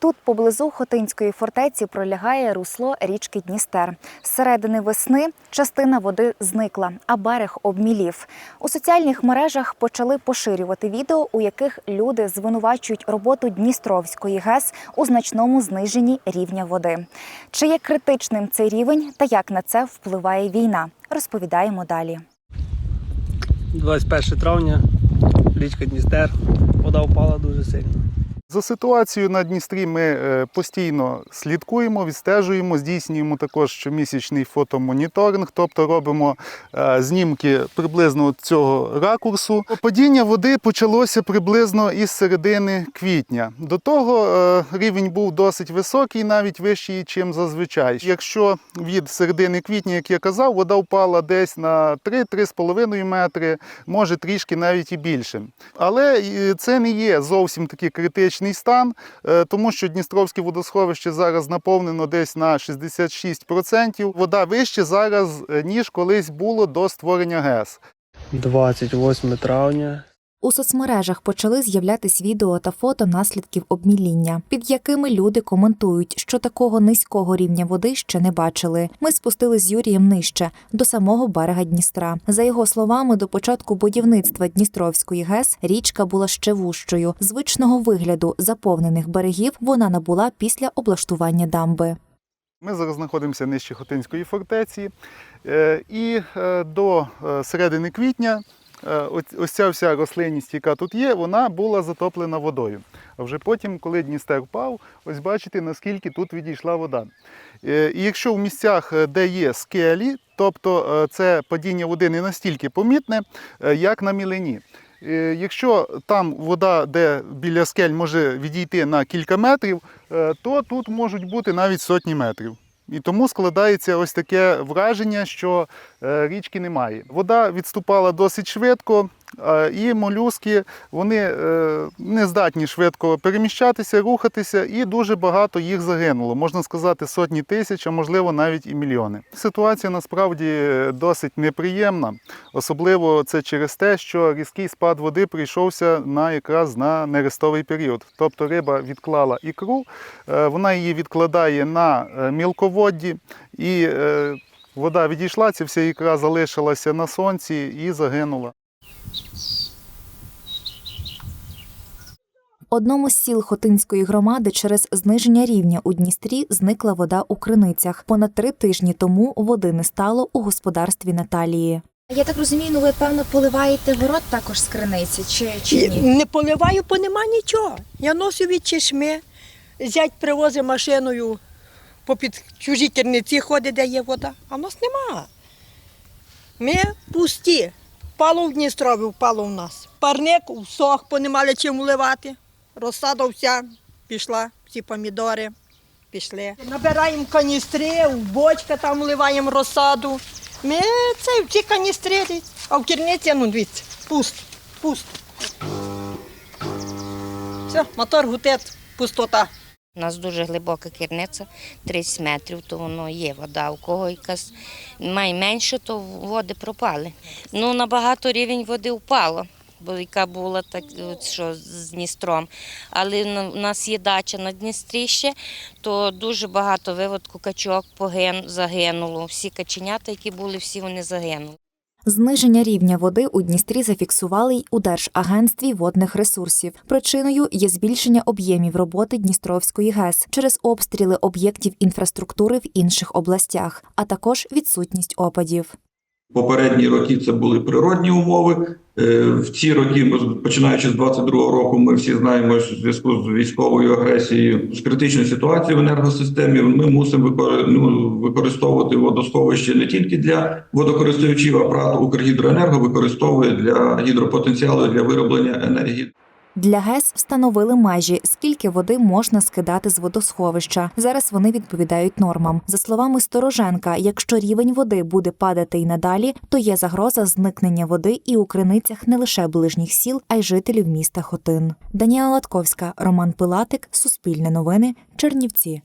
Тут поблизу Хотинської фортеці пролягає русло річки Дністер. З середини весни частина води зникла, а берег обмілів. У соціальних мережах почали поширювати відео, у яких люди звинувачують роботу Дністровської ГЕС у значному зниженні рівня води. Чи є критичним цей рівень та як на це впливає війна? Розповідаємо далі. 21 травня, річка Дністер, вода впала дуже сильно. За ситуацією на Дністрі ми е, постійно слідкуємо, відстежуємо, здійснюємо також щомісячний фотомоніторинг, тобто робимо е, знімки приблизно цього ракурсу. Падіння води почалося приблизно із середини квітня. До того е, рівень був досить високий, навіть вищий, ніж зазвичай. Якщо від середини квітня, як я казав, вода впала десь на 3-3,5 метри, може трішки навіть і більше. Але це не є зовсім такий критичний стан, е, тому що Дністровське водосховище зараз наповнено десь на 66%. Вода вище зараз, е, ніж колись було до створення ГЕС. 28 травня. У соцмережах почали з'являтись відео та фото наслідків обміління, під якими люди коментують, що такого низького рівня води ще не бачили. Ми спустились з Юрієм нижче до самого берега Дністра. За його словами, до початку будівництва Дністровської ГЕС річка була ще вужчою. Звичного вигляду заповнених берегів вона набула після облаштування дамби. Ми зараз знаходимося нижче Хотинської фортеці, Е, і е, до е, середини квітня ось- ось ця вся рослинність, яка тут є, вона була затоплена водою. А вже потім, коли Дністер впав, ось бачите, наскільки тут відійшла вода. Е, І якщо в місцях, е, де є скелі, тобто е, це падіння води не настільки помітне, е, як на мілині. Е, Якщо там вода, де біля скель може відійти на кілька метрів, е, то тут можуть бути навіть сотні метрів. І тому складається ось таке враження, що е, річки немає. Вода відступала досить швидко, і молюски вони е, не здатні швидко переміщатися, рухатися, і дуже багато їх загинуло. Можна сказати, сотні тисяч, а можливо навіть і мільйони. Ситуація насправді досить неприємна, особливо це через те, що різкий спад води прийшовся на якраз на нерестовий період. Тобто риба відклала ікру, е, вона її відкладає на е, мілководді, і е, вода відійшла, ця вся ікра залишилася на сонці і загинула. В одному з сіл Хотинської громади через зниження рівня у Дністрі зникла вода у криницях. Понад три тижні тому води не стало у господарстві Наталії. Я так розумію, ну ви певно поливаєте город також з криниці, чи, чи ні? Не поливаю, бо нема нічого. Я носю від чешми, зять привозить машиною, попід чужі керниці ходить, де є вода, а в нас нема. Ми пусті. Впало в Дністрові, впало в нас. Парник всох, бо не мали чим вливати. Розсада вся пішла, всі помідори пішли. Набираємо каністри, в бочка там вливаємо розсаду. Ми це всі каністри, а в керниці, ну дивіться, пусто, пусто. Все, мотор гутет, пустота. У нас дуже глибока керниця, 30 метрів, то воно є вода. У кого якась має менше, то води пропали. Ну, набагато рівень води впало, бо яка була так, що з Дністром. Але у нас є дача на Дністрі ще, то дуже багато виводку качок поген, загинуло. Всі каченята, які були, всі вони загинули. Зниження рівня води у Дністрі зафіксували й у Держагентстві водних ресурсів. Причиною є збільшення об'ємів роботи Дністровської ГЕС через обстріли об'єктів інфраструктури в інших областях, а також відсутність опадів. Попередні роки це були природні умови. Е, В ці роки, починаючи з 22-го року, ми всі знаємо, що в зв'язку з військовою агресією, з критичною ситуацією в енергосистемі, ми мусимо ну, використовувати водосховище не тільки для водокористувачів, а ПРАТ Укргідроенерго використовує для гідропотенціалу для вироблення енергії. Для ГЕС встановили межі, скільки води можна скидати з водосховища. Зараз вони відповідають нормам. За словами Стороженка, якщо рівень води буде падати й надалі, то є загроза зникнення води і у криницях не лише ближніх сіл, а й жителів міста Хотин. Данія Латковська, Роман Пилатик, Суспільне новини, Чернівці.